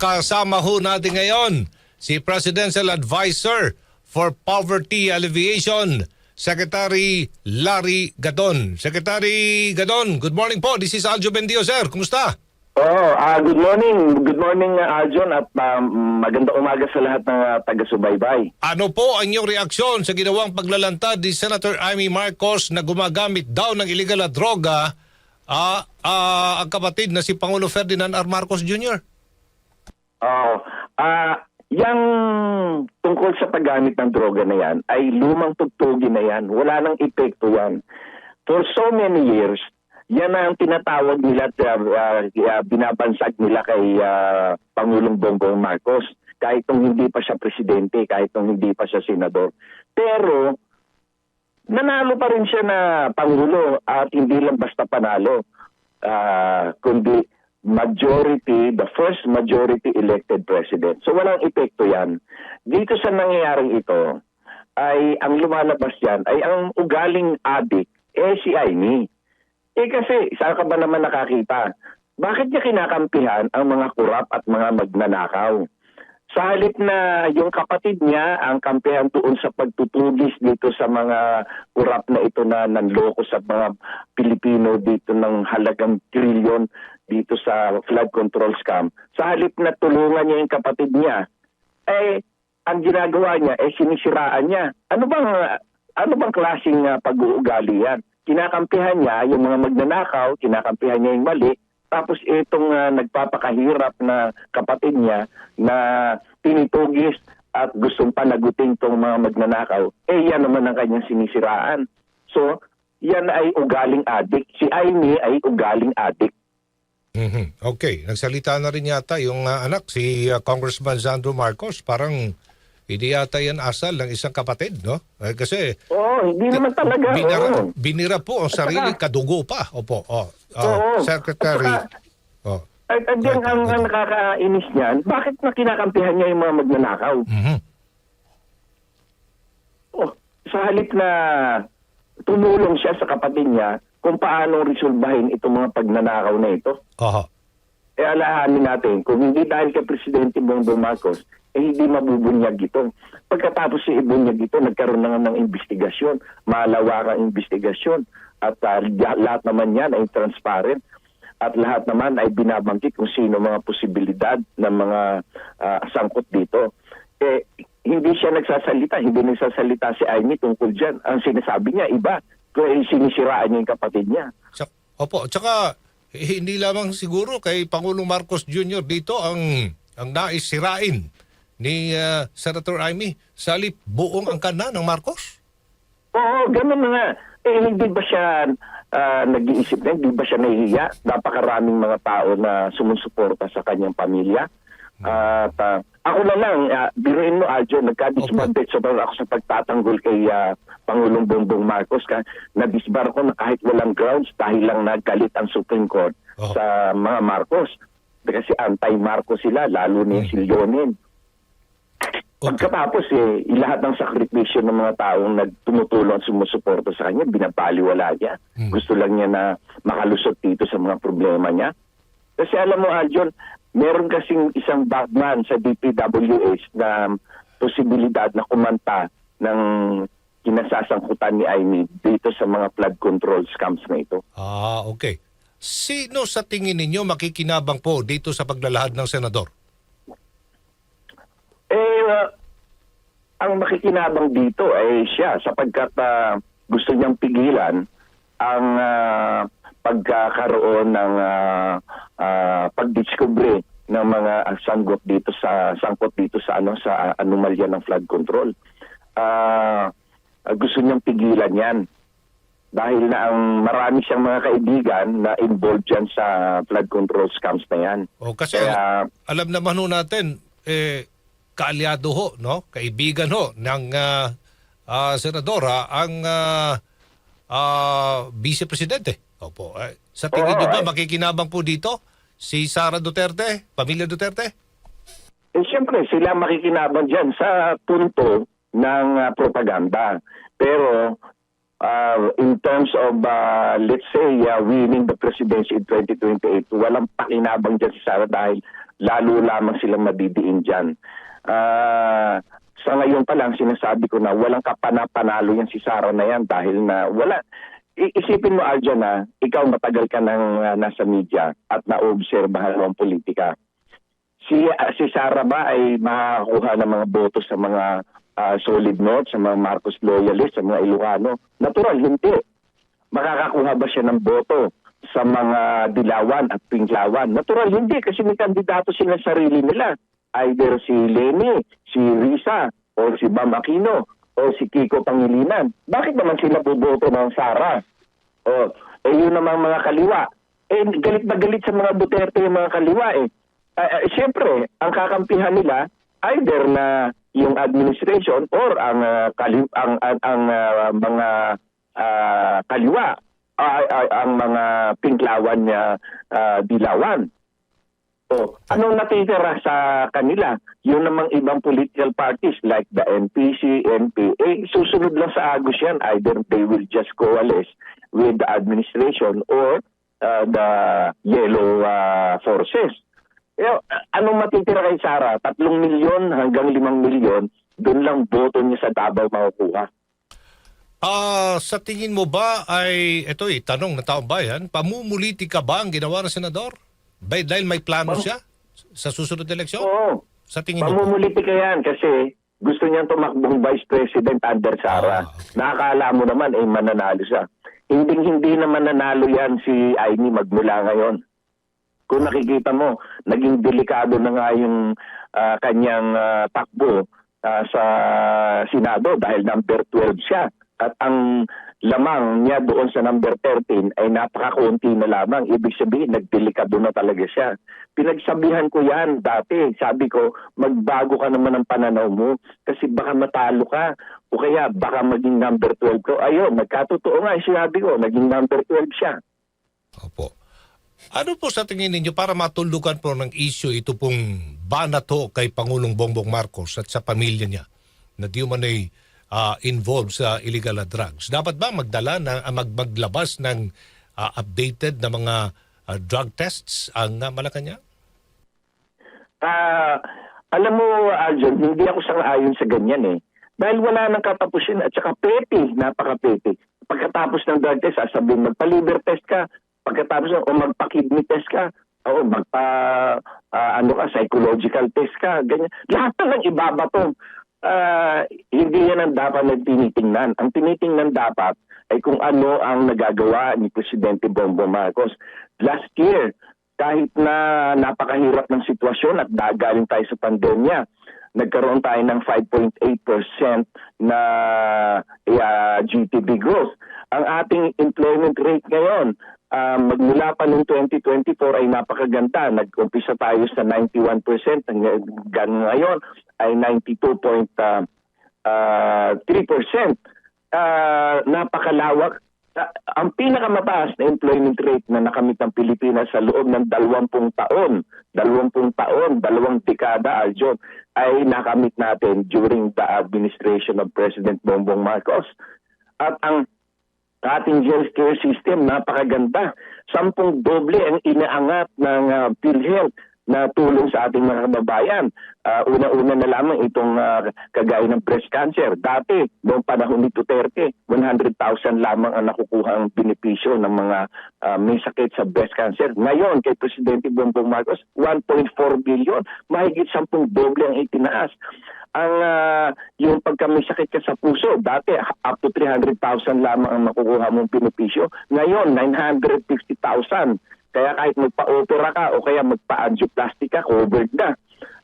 kasama ho natin ngayon si Presidential Advisor for Poverty Alleviation, Secretary Larry Gadon. Secretary Gadon, good morning po. This is Aljo Bendio, sir. Kumusta? Oh, ah good morning. Good morning, uh, Arjon, at um, maganda umaga sa lahat ng uh, taga-subaybay. Ano po ang inyong reaksyon sa ginawang paglalantad ni Senator Amy Marcos na gumagamit daw ng illegal na droga ah, ah, ang kapatid na si Pangulo Ferdinand R. Marcos Jr.? Oh, ah yang tungkol sa paggamit ng droga na yan ay lumang tugtugin na yan. Wala nang epekto yan. For so many years, yan ang tinatawag nila, at uh, uh, binabansag nila kay uh, Pangulong Bongbong Marcos. Kahit nung hindi pa siya presidente, kahit nung hindi pa siya senador. Pero, nanalo pa rin siya na Pangulo at hindi lang basta panalo, ah, kundi majority, the first majority elected president. So walang epekto yan. Dito sa nangyayaring ito, ay ang lumalabas yan ay ang ugaling adik, eh si Aimee. Eh kasi, saan ka ba naman nakakita? Bakit niya kinakampihan ang mga kurap at mga magnanakaw? Sa halip na yung kapatid niya ang kampihan doon sa pagtutugis dito sa mga kurap na ito na nanloko sa mga Pilipino dito ng halagang trilyon dito sa flood control scam. Sa halip na tulungan niya yung kapatid niya, eh ang ginagawa niya eh sinisiraan niya. Ano bang ano bang klaseng uh, pag-uugali yan? Kinakampihan niya yung mga magnanakaw, kinakampihan niya yung mali, tapos itong uh, nagpapakahirap na kapatid niya na tinitugis at gustong panagutin tong mga magnanakaw, eh yan naman ang kanyang sinisiraan. So, yan ay ugaling adik. Si Aimee ay ugaling adik. Mhm. Okay, nagsalita na rin yata yung ah, anak, si ah, Congressman Sandro Marcos. Parang hindi yata yan asal ng isang kapatid, no? Eh, kasi Oo, hindi naman talaga. binira, oo. binira po ang sarili, saka- kadugo pa. Opo, oh, oh. Secretary. At Oh. At, at yan ang, ang nakakainis niyan, bakit na kinakampihan niya yung mga magnanakaw? Mhm. Oh, sa halip na tumulong siya sa kapatid niya kung paano resolbahin itong mga pagnanakaw na ito. Oho. E alahanin natin, kung hindi dahil kay Presidente Bongbong Marcos, eh hindi mabubunyag ito. Pagkatapos si ibunyag ito, nagkaroon na ng investigasyon, malawakang investigasyon, at ah, lahat naman yan ay transparent at lahat naman ay binabangkit kung sino mga posibilidad ng mga ah, sangkot dito. Eh, hindi siya nagsasalita, hindi nagsasalita si Amy tungkol dyan. Ang sinasabi niya, iba. Kaya sinisiraan niya yung kapatid niya. Opo, tsaka eh, hindi lamang siguro kay Pangulong Marcos Jr. dito ang ang nais sirain ni ah, Senator Amy. Salip buong angkan ng Marcos. Oo, ganun na nga. Eh, hindi ba siya ah, nag-iisip na, hindi ba siya nahihiya? Napakaraming mga tao na sumusuporta sa kanyang pamilya. At ah, ako na lang, uh, biruin mo, Aljo, nagka-disbanded sobrang ako sa pagtatanggol kay ah, Pangulong Bongbong Marcos. Ka, na-disbar ko na kahit walang grounds dahil lang naggalit ang Supreme Court Oh. sa mga Marcos. Kasi anti-Marcos sila, lalo ni si Leonin. Okay. Pagkatapos eh, lahat ng sakripisyo ng mga taong nagtumutulong at sumusuporta sa kanya, binabaliwala niya. Hmm. Gusto lang niya na makalusot dito sa mga problema niya. Kasi alam mo, Aljon, meron kasing isang bagman sa DPWH na posibilidad na kumanta ng kinasasangkutan ni Amy dito sa mga flood control scams na ito. Ah, okay. Sino sa tingin ninyo makikinabang po dito sa paglalahad ng senador? Eh, uh, ang makikinabang dito ay siya sapagkat uh, gusto niyang pigilan ang uh, pagkakaroon ng uh, uh, pagdiskubre ng mga uh, sangkot dito sa sangkot dito sa ano sa anomalya ng flood control. Ah, uh, gusto niyang pigilan 'yan dahil na ang marami siyang mga kaibigan na involved dyan sa flood control scams na yan. O kasi Kaya alam naman ho natin, eh, kaalyado ho, no? kaibigan ho ng ah, ah, senadora ang ah, ah, vice-presidente. Opo. Eh, sa tingin Oo, niyo ba eh. makikinabang po dito si Sara Duterte, pamilya Duterte? Eh, siyempre, sila makikinabang dyan sa punto ng ah, propaganda. Pero uh, in terms of, uh, let's say, uh, winning the presidency in 2028, walang pakinabang dyan si Sara dahil lalo lamang silang madidiin dyan. Ah, sa ngayon pa lang, sinasabi ko na walang kapanapanalo yan si Sara na yan dahil na wala. Isipin mo, Arjan, na ikaw matagal ka nang uh, nasa media at naobserbahan mo ang politika. Si, uh, si Sara ba ay makakuha ng mga boto sa mga ah, solid notes, sa mga Marcos loyalists, sa mga Ilocano? Natural, hindi. Makakakuha ba siya ng boto sa mga dilawan at pinglawan? Natural, hindi. Kasi may kandidato sila sa sarili nila. Either si Lenny, si Risa, o si Bam Aquino, o si Kiko Pangilinan. Bakit naman sila boboto ng Sara? O, eh yun namang mga kaliwa. Eh, galit na galit sa mga Duterte yung mga kaliwa eh. Ah, ah, Siyempre, ang kakampihan nila, either na yung administration or ang ah, kali- ang ang, ang, ah, mga ah, kaliwa ay ay, ang mga pinklawan niya ah, dilawan. O, anong natitira sa kanila? Yung namang ibang political parties like the NPC, NPA, susunod lang sa Agos yan. Either they will just coalesce with the administration or uh, the yellow uh, forces. Eh, anong matitira kay Sara? Tatlong milyon hanggang limang milyon, doon lang boto niya sa Davao makukuha. Ah, sa tingin mo ba ay ito eh tanong ng taong bayan, pamumuliti ka ba ang ginawa ng senador? Ba- dahil may plano siya sa susunod na eleksyon? Oo. Sa tingin mo? ba? Mamumuliti ka yan kasi gusto niyang tumakbong Vice President under Sara. Ah, okay. Nakakala mo naman ay mananalo siya. Hindi hindi na mananalo yan si Aini magmula ngayon. Kung nakikita mo, naging delikado na nga yung ah, kanyang ah, takbo ah, sa Senado dahil number 12 siya. At ang lamang niya doon sa number 13 ay napakakunti na lamang. Ibig sabihin, nagdelikado na talaga siya. Pinagsabihan ko yan dati. Sabi ko, magbago ka naman ng pananaw mo kasi baka matalo ka o kaya baka maging number 12 ko. Ayun, nagkatotoo nga, sinabi ko, naging number 12 siya. Opo. Ano po sa tingin ninyo para matulukan po ng issue ito pong banato kay Pangulong Bongbong Marcos at sa pamilya niya na di man ay ah, involved sa illegal na drugs? Dapat ba magdala na ah, mag, maglabas ng ah, updated na mga ah, drug tests ang uh, Malacanang? Ah, alam mo, Aljon, hindi ako sang-ayon sa ganyan eh. Dahil wala nang katapusin at saka petty, napaka-petty. Pagkatapos ng drug test, sasabihin magpa-liver test ka. Pagkatapos o magpa-kidney test ka. O magpa, ah, ano ka, psychological test ka. Ganyan. Lahat na ng ibabato. Ah, hindi yan ang dapat na tinitingnan. Ang tinitingnan dapat ay kung ano ang nagagawa ni Presidente Bongbong Marcos. Last year, kahit na napakahirap ng sitwasyon at dagaling tayo sa pandemya, nagkaroon tayo ng 5.8% na uh, GDP growth. Ang ating employment rate ngayon, ah, magmula pa noong 2024 ay napakaganda. Nag-umpisa tayo sa 91%, hanggang ngayon ay 92.3%. Ah, napakalawak Ah, ang pinakamataas na employment rate na nakamit ng Pilipinas sa loob ng 20 taon, 20 taon, dalawang dekada, Aljon, ay nakamit natin during the administration of President Bongbong Marcos. At ang ating healthcare system, napakaganda. Sampung doble ang inaangat ng uh, PhilHealth na tulong sa ating mga kababayan. Ah, una-una na lamang itong ah, kagaya ng breast cancer. Dati, noong panahon ni Duterte, 100,000 lamang ang nakukuha ang benepisyo ng mga ah, may sakit sa breast cancer. Ngayon, kay Presidente Bongbong Marcos, 1.4 billion. Mahigit 10 doble ang itinaas. Ang ah, yung pagka may sakit ka sa puso, dati up to 300,000 lamang ang makukuha mong benepisyo. Ngayon, 950,000. Kaya kahit magpa-opera ka o kaya magpa-angioplasty ka, covered na.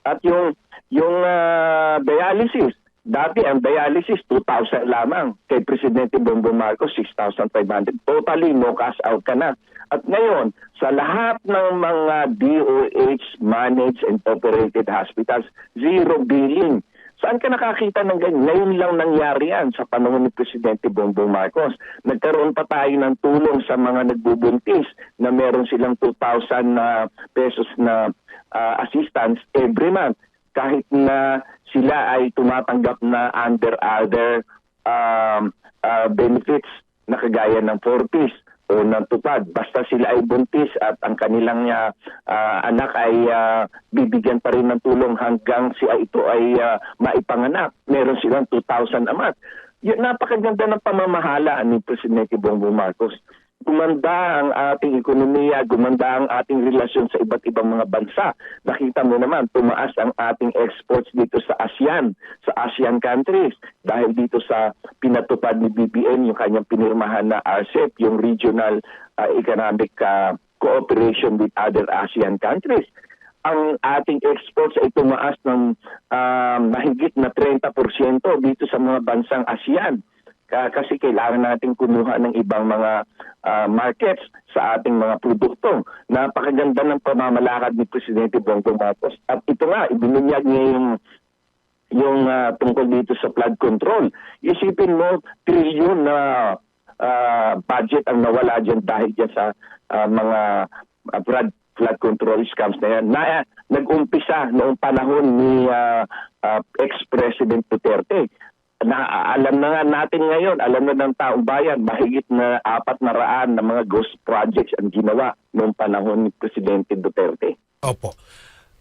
At yung yung ah, dialysis, dati ang dialysis 2,000 lamang. Kay Presidente Bongbong Marcos 6,500. Totally no cash out ka na. At ngayon, sa lahat ng mga DOH managed and operated hospitals, zero billing. Saan ka nakakita ng ganyan? Ngayon lang nangyari yan sa panahon ni Presidente Bongbong Marcos. Nagkaroon pa tayo ng tulong sa mga nagbubuntis na meron silang 2,000 na pesos na ah, assistance every month. Kahit na sila ay tumatanggap na under other um, ah, benefits na kagaya ng Fortis o ng Tupad. Basta sila ay buntis at ang kanilang ah, anak ay ah, bibigyan pa rin ng tulong hanggang si ito ay ah, maipanganak. Meron silang 2,000 amat. Yun, napakaganda ng pamamahala ni Presidente Bongbong Marcos. Gumanda ang ating ekonomiya, gumanda ang ating relasyon sa iba't ibang mga bansa. Nakita mo naman, tumaas ang ating exports dito sa ASEAN, sa ASEAN countries. Dahil dito sa pinatupad ni BBM, yung kanyang pinirmahan na RCEP, yung Regional uh, Economic uh, Cooperation with other ASEAN countries ang ating exports ay tumaas ng um, mahigit na 30% dito sa mga bansang ASEAN. Ka- kasi kailangan natin kumuha ng ibang mga ah, markets sa ating mga produkto. Napakaganda ng pamamalakad ni Presidente Bongbong Marcos. At ito nga, ibinunyag niya yung yung ah, tungkol dito sa flood control. Isipin mo, trilyon na ah, budget ang nawala dyan dahil dyan sa ah, mga ah, flood flood control scams na yan. Na, nag-umpisa noong panahon ni ah, ah, ex-President Duterte. Na, alam na natin ngayon, alam na ng taong bayan, mahigit na apat na raan na mga ghost projects ang ginawa noong panahon ni Presidente Duterte. Opo.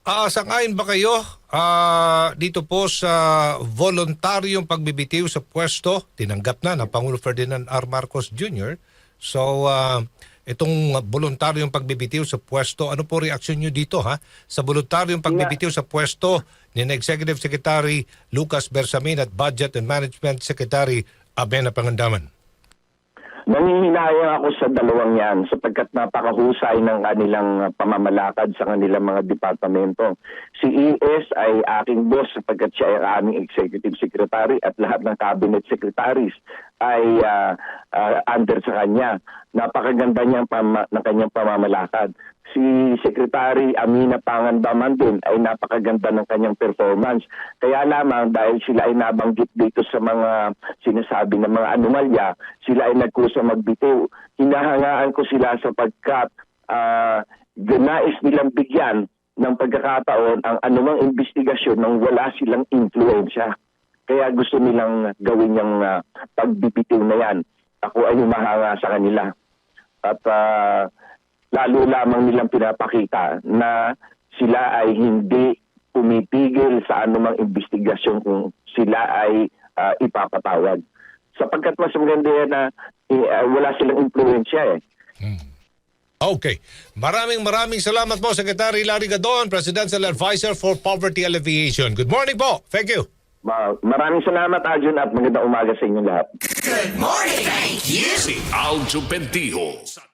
Ah, sang-ayon ba kayo ah, dito po sa voluntaryong pagbibitiw sa pwesto? Tinanggap na ng Pangulo Ferdinand R. Marcos Jr. So, ah, itong voluntaryong pagbibitiw sa pwesto, ano po reaksyon nyo dito ha? Sa voluntaryong pagbibitiw sa pwesto ni Executive Secretary Lucas Bersamin at Budget and Management Secretary Abena Pangandaman. Nangihinayang ako sa dalawang yan sapagkat napakahusay ng kanilang pamamalakad sa kanilang mga departamento. Si ES ay aking boss sapagkat siya ay aming executive secretary at lahat ng cabinet secretaries ay ah, ah, under sa kanya. Napakaganda niyang ng kanyang pamamalakad. Si Secretary Amina Pangandaman din ay napakaganda ng kanyang performance. Kaya lamang dahil sila ay nabanggit dito sa mga sinasabi ng mga anomalya, sila ay nagkusa magbitiw. Hinahangaan ko sila sapagkat ah, nais nilang bigyan ng pagkakataon ang anumang investigasyon nang wala silang influensya. Kaya gusto nilang gawin yung ah, pagbibitiw na yan. Ako ay humahanga sa kanila. At ah, lalo lamang nilang pinapakita na sila ay hindi pumipigil sa anumang investigasyon kung sila ay ah, ipapatawag. Sapagkat mas maganda yan na eh, ah, wala silang impluensya eh. Okay. Maraming maraming salamat po, Secretary Larry Gadon, Presidential Advisor for Poverty Alleviation. Good morning po. Thank you. Ma- maraming salamat, Arjun, at magandang umaga sa inyong lahat. Si Aljo Bendijo.